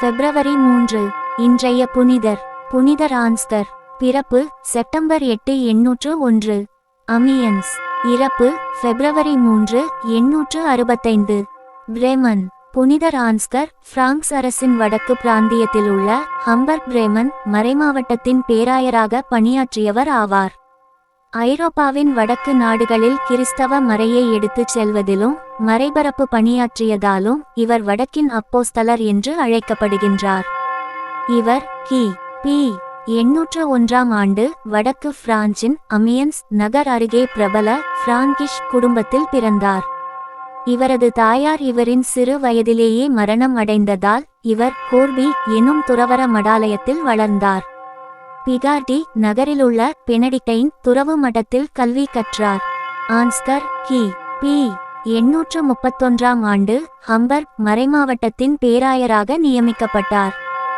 பிப்ரவரி மூன்று இன்றைய புனிதர் புனிதர் ஆன்ஸ்கர் பிறப்பு செப்டம்பர் எட்டு எண்ணூற்று ஒன்று. அமியன்ஸ் இறப்பு பிப்ரவரி மூன்று எண்ணூற்று அறுபத்தைந்து. பிரேமன் புனிதர் ஆன்ஸ்கர் பிரான்ஸ் அரசின் வடக்கு பிராந்தியத்தில் உள்ள ஹம்பர்க் பிரேமன் மறைமாவட்டத்தின் பேராயராக பணியாற்றியவர் ஆவார். ஐரோப்பாவின் வடக்கு நாடுகளில் கிறிஸ்தவ மறையை எடுத்துச் செல்வதிலும் மறைபரப்பு பணியாற்றியதாலும் இவர் வடக்கின் அப்போஸ்தலர் என்று அழைக்கப்படுகின்றார். இவர் கி. பி. எண்ணூற்று ஒன்றாம் ஆண்டு வடக்கு பிரான்சின் அமியன்ஸ் நகர் அருகே பிரபல பிராங்கிஷ் குடும்பத்தில் பிறந்தார். இவரது தாயார் இவரின் சிறு வயதிலேயே மரணம் அடைந்ததால் இவர் கோர்பி எனும் துறவற மடாலயத்தில் வளர்ந்தார். பிகார்டி நகரிலுள்ள பெனடிக்டைன் துறவு மடத்தில் கல்வி கற்றார். ஆன்ஸ்கர் கி. பி. எண்ணூற்று முப்பத்தொன்றாம் ஆண்டு ஹம்பர் மறைமாவட்டத்தின் பேராயராக நியமிக்கப்பட்டார்.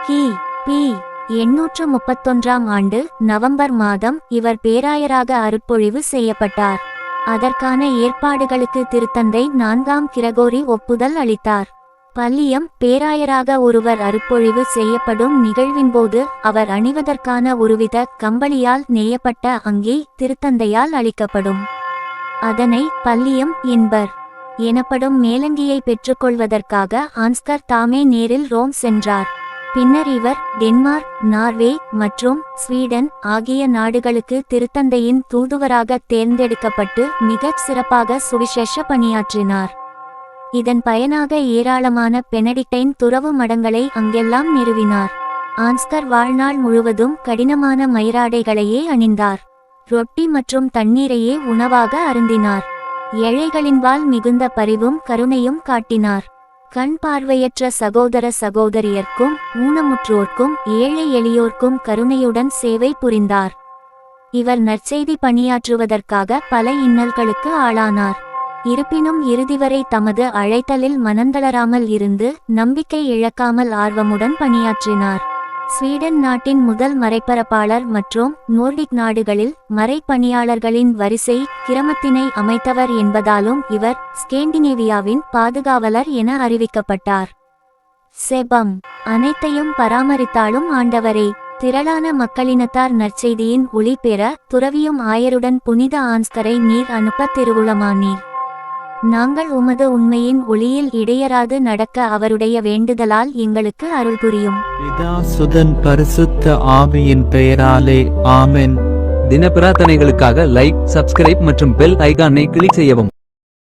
கி. பி. எண்ணூற்று முப்பத்தொன்றாம் ஆண்டு நவம்பர் மாதம் இவர் பேராயராக அருட்பொழிவு செய்யப்பட்டார். அதற்கான ஏற்பாடுகளுக்கு திருத்தந்தை நான்காம் கிரகோரி ஒப்புதல் அளித்தார். பல்லியம் பேராயராக ஒருவர் அறுப்பொழிவு செய்யப்படும் நிகழ்வின்போது அவர் அணிவதற்கான ஒருவித கம்பளியால் நெய்யப்பட்ட அங்கி திருத்தந்தையால் அளிக்கப்படும். அதனை பல்லியம் என்பர். எனப்படும் மேலங்கியை பெற்றுக்கொள்வதற்காக ஆன்ஸ்கர் தாமே நேரில் ரோம் சென்றார். பின்னர் இவர் டென்மார்க் நார்வே மற்றும் ஸ்வீடன் ஆகிய நாடுகளுக்கு திருத்தந்தையின் தூதுவராக தேர்ந்தெடுக்கப்பட்டு மிகச் சிறப்பாக சுவிசேஷ பணியாற்றினார். இதன் பயனாக ஏராளமான பெனடிக்டைன் துறவு மடங்களை அங்கெல்லாம் நிறுவினார். ஆன்ஸ்கர் வாழ்நாள் முழுவதும் கடினமான மயிராடைகளையே அணிந்தார். ரொட்டி மற்றும் தண்ணீரையே உணவாக அருந்தினார். ஏழைகளின்பால் மிகுந்த பரிவும் கருணையும் காட்டினார். கண் பார்வையற்ற சகோதர சகோதரியர்க்கும் ஊனமுற்றோர்க்கும் ஏழை எளியோர்க்கும் கருணையுடன் சேவை புரிந்தார். இவர் நற்செய்தி பணியாற்றுவதற்காக பல இன்னல்களுக்கு ஆளானார். இருப்பினும் இறுதிவரை தமது அழைத்தலில் மனந்தளராமல் இருந்து நம்பிக்கை இழக்காமல் ஆர்வமுடன் பணியாற்றினார். ஸ்வீடன் நாட்டின் முதல் மறைப்பரப்பாளர் மற்றும் நோர்டிக் நாடுகளில் மறைப்பணியாளர்களின் வரிசை கிரமத்தினை அமைத்தவர் என்பதாலும் இவர் ஸ்கேண்டினேவியாவின் பாதுகாவலர் என அறிவிக்கப்பட்டார். செபம் அனைத்தையும் பராமரித்தாலும் ஆண்டவரே திரளான மக்களினத்தார் நற்செய்தியின் ஒளி பெற துறவியும் ஆயருடன் புனித ஆன்ஸ்கரை நீர் அனுப்ப திருவுளமானீர். நாங்கள் உமது உண்மையின் ஒளியில் இடையராது நடக்க அவருடைய வேண்டுதலால் எங்களுக்கு அருள் புரியும். பிதா சுதன் பரிசுத்த ஆவியின் பெயராலே ஆமென். தின பிரார்த்தனைகளுக்காக லைக் சப்ஸ்கிரைப் மற்றும் பெல் ஐகானை கிளிக் செய்யவும்.